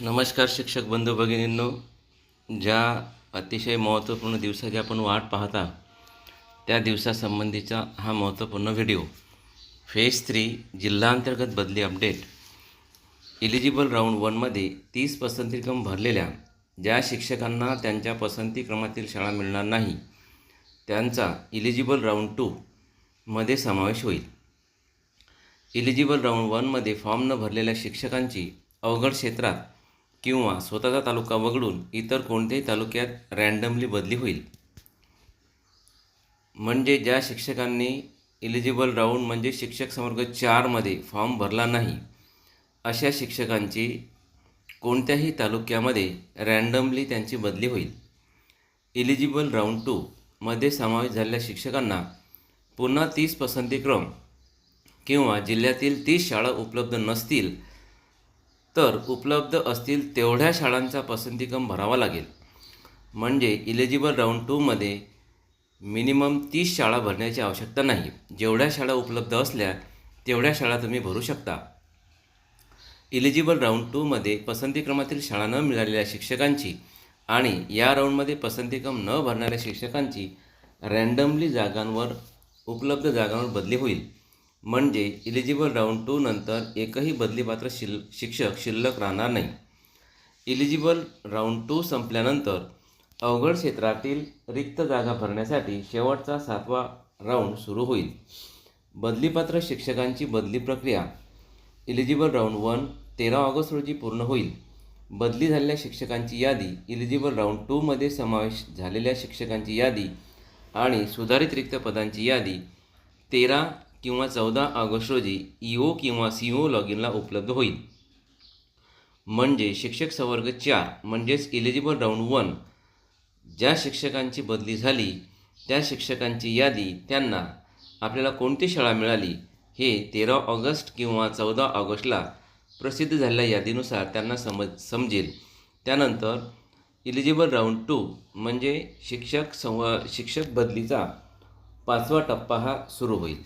नमस्कार शिक्षक बंधू भगिनींनो. ज्या अतिशय महत्त्वपूर्ण दिवसाची आपण वाट पाहता त्या दिवसासंबंधीचा हा महत्त्वपूर्ण व्हिडिओ. फेज थ्री जिल्हांतर्गत बदली अपडेट इलिजिबल राऊंड वनमध्ये तीस पसंतीक्रम भरलेल्या ज्या शिक्षकांना त्यांच्या पसंतीक्रमातील शाळा मिळणार नाही त्यांचा इलिजिबल राऊंड टू मध्ये समावेश होईल. इलिजिबल राऊंड वनमध्ये फॉर्म न भरलेल्या शिक्षकांची अवघड क्षेत्रात किंवा स्वतःचा तालुका वगळून इतर कोणत्याही तालुक्यात रँडमली बदली होईल. म्हणजे ज्या शिक्षकांनी इलिजिबल राऊंड म्हणजे शिक्षक संवर्ग चारमध्ये फॉर्म भरला नाही अशा शिक्षकांची कोणत्याही तालुक्यामध्ये रँडमली त्यांची बदली होईल. इलिजिबल राऊंड टू मध्ये समावेश झालेल्या शिक्षकांना पुन्हा तीस पसंतीक्रम किंवा जिल्ह्यातील तीस शाळा उपलब्ध नसतील तर उपलब्ध असतील तेवढ्या शाळांचा पसंतीक्रम भरावा लागेल. म्हणजे इलिजिबल राऊंड टूमध्ये मिनिमम तीस शाळा भरण्याची आवश्यकता नाही. जेवढ्या शाळा उपलब्ध असल्या तेवढ्या शाळा तुम्ही भरू शकता. इलिजिबल राऊंड टूमध्ये पसंतीक्रमातील शाळा न मिळालेल्या शिक्षकांची आणि या राऊंडमध्ये पसंतीक्रम न भरणाऱ्या शिक्षकांची रँडमली जागांवर उपलब्ध जागांवर बदली होईल. म्हणजे इलिजिबल राऊंड टू नंतर एकही बदलीपात्र शिल शिक्षक शिल्लक राहणार नाही. इलिजिबल राऊंड टू संपल्यानंतर अवघड क्षेत्रातील रिक्त जागा भरण्यासाठी शेवटचा सातवा राऊंड सुरू होईल. बदलीपात्र शिक्षकांची बदली प्रक्रिया. इलिजिबल राऊंड वन तेरा ऑगस्ट रोजी पूर्ण होईल. बदली झालेल्या शिक्षकांची यादी इलिजिबल राऊंड टूमध्ये समावेश झालेल्या शिक्षकांची यादी आणि सुधारित रिक्त पदांची यादी तेरा किंवा चौदा ऑगस्ट रोजी ई ओ किंवा सी ओ लॉग इनला उपलब्ध होईल. म्हणजे शिक्षक संवर्ग चार म्हणजेच इलिजिबल राऊंड वन ज्या शिक्षकांची बदली झाली त्या शिक्षकांची यादी त्यांना आपल्याला कोणती शाळा मिळाली हे तेरा ऑगस्ट किंवा चौदा ऑगस्टला प्रसिद्ध झालेल्या यादीनुसार त्यांना समज समजेल. त्यानंतर इलिजिबल राऊंड टू म्हणजे शिक्षक संव शिक्षक बदलीचा पाचवा टप्पा हा सुरू होईल.